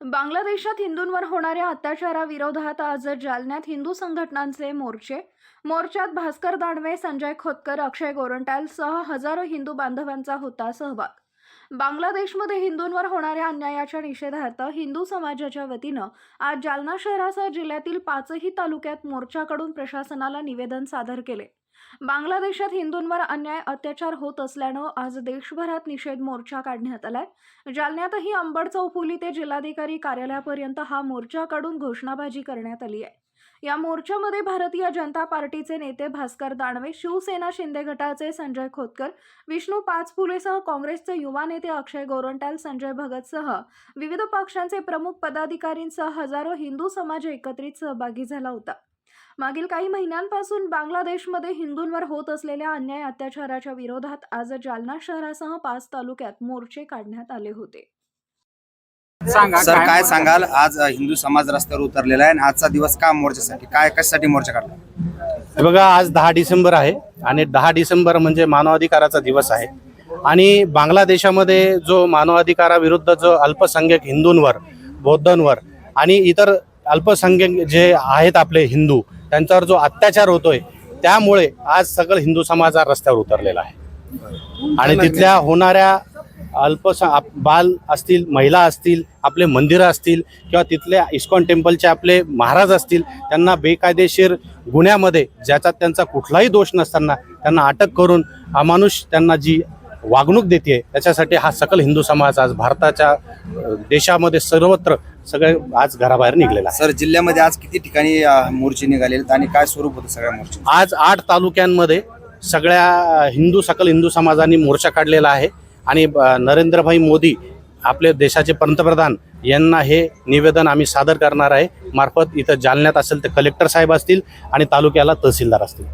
बांगलादेशात हिंदूंवर होणाऱ्या अत्याचाराविरोधात आज जालन्यात हिंदू संघटनांचे मोर्चे. मोर्चात भास्कर दानवे संजय खोतकर अक्षय गोरंट्याल सह हजारो हिंदू बांधवांचा होता सहभाग. बांगलादेशमध्ये हिंदूंवर होणाऱ्या अन्यायाच्या निषेधार्थ हिंदू समाजाच्या वतीनं आज जालना शहरासह जिल्ह्यातील पाचही तालुक्यात मोर्चाकडून प्रशासनाला निवेदन सादर केले. बांगलादेशात हिंदूंवर अन्याय अत्याचार होत असल्यानं आज देशभरात निषेध मोर्चा काढण्यात आलाय. जालन्यातही अंबड चौफुली ते जिल्हाधिकारी कार्यालयापर्यंत हा मोर्चा काढून घोषणाबाजी करण्यात आली आहे. या मोर्चामध्ये भारतीय जनता पार्टीचे नेते भास्कर दानवे शिवसेना शिंदे गटाचे संजय खोतकर विष्णू पाचपुलेसह काँग्रेसचे युवा नेते अक्षय गोरंटाल संजय भगतसह विविध पक्षांचे प्रमुख पदाधिकारींसह हजारो हिंदू समाज एकत्रित सहभागी झाला होता. मागील काही महिन्यांपासून बांगलादेशमध्ये हिंदूंवर होत असलेल्या अन्याय अत्याचाराच्या विरोधात आज जालना शहरासह पाच तालुक्यात मोर्चे काढण्यात आले होते. सांगा सर काय सांगाल? आज अ, हिंदू समाज रस्त्यावर उतरलेला आहे आणि आजचा दिवस का मोर्चासाठी? काय कशासाठी मोर्चा काढला? हे बघा आज दहा डिसेंबर आहे आणि दहा डिसेंबर म्हणजे मानवाधिकाराचा दिवस आहे. आणि बांगलादेशामध्ये जो मानवाधिकाराविरुद्ध जो अल्पसंख्याक हिंदूंवर बौद्धांवर आणि इतर अल्पसंख्याक जे आहेत आपले हिंदू त्यांच्यावर जो अत्याचार होतोय त्यामुळे आज सगळं हिंदू समाज हा रस्त्यावर उतरलेला आहे. आणि तिथल्या होणाऱ्या अल्पस बाल असतील महिला असतील आपले मंदिरं असतील किंवा तिथल्या इस्कॉन टेम्पलचे आपले महाराज असतील त्यांना बेकायदेशीर गुन्ह्यामध्ये ज्याच्यात त्यांचा कुठलाही दोष नसताना त्यांना अटक करून अमानुष त्यांना जी वागणूक देते त्याच्यासाठी हा सकल हिंदू समाज आज भारताच्या देशामध्ये सर्वत्र सगळे आज घराबाहेर निघलेला आहे. सर जिल्ह्यामध्ये आज किती ठिकाणी मोर्चे निघाले आणि काय स्वरूप होतं सगळ्या मोर्चे आज आठ तालुक्यांमध्ये सगळ्या हिंदू सकल हिंदू समाजाने मोर्चा काढलेला आहे. आणि नरेंद्रभाई मोदी आपले देशाचे पंतप्रधान यांना हे निवेदन आम्ही सादर करणार आहे. मार्फत इथं जालन्यात असेल तर कलेक्टर साहेब असतील आणि तालुक्याला तहसीलदार असतील.